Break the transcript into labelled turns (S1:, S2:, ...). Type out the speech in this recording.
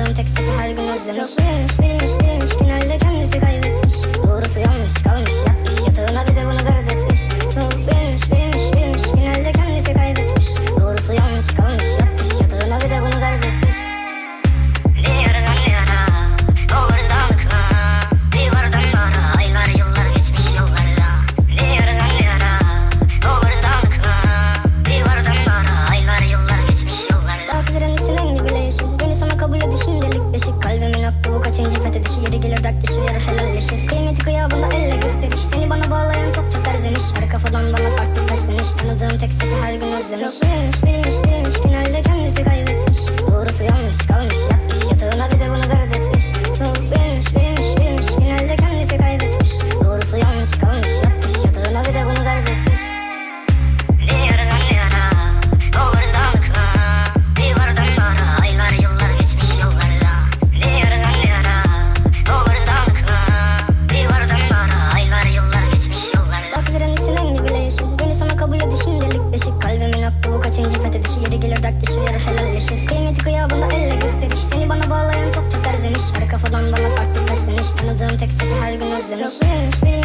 S1: Yazdım tekstifi her gün özlemiş Çok bilmiş bilmiş final Aldığım teklifi her gün özlemiş. Çok neymiş bilmiş sürünüşür Kıymeti kıyabında elle gösteriş Seni bana bağlayan çokça serzeniş Her kafadan bana farklı sesleniş Tanıdığım tek sesi her gün özlemiş. Çok bilmiş